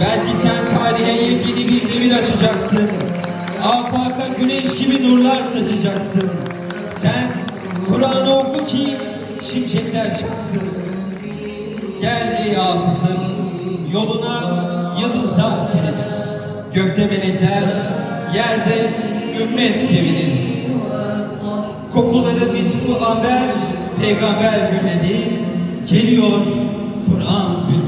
Belki sen tarihe yepyeni bir devir açacaksın. Afaka güneş gibi nurlar saçacaksın. Sen Kur'an'ı oku ki şimşekler çaksın. Gel ey hafızım, yoluna yıldızlar serilir. Gökte melekler, yerde ümmet sevinir. Kokuları misku amber, peygamber gülleri, geliyor Kur'an bülbülleri.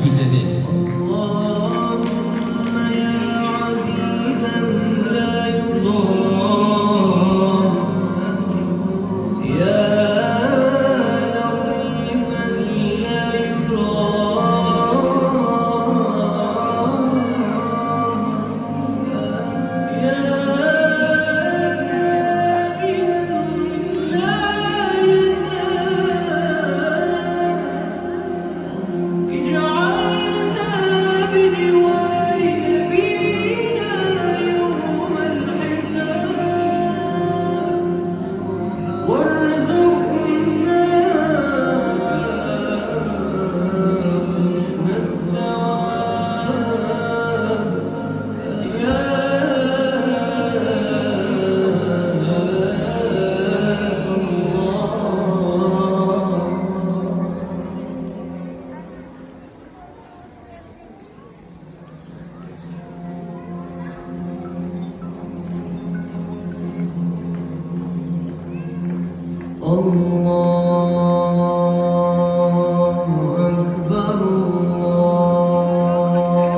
Allah.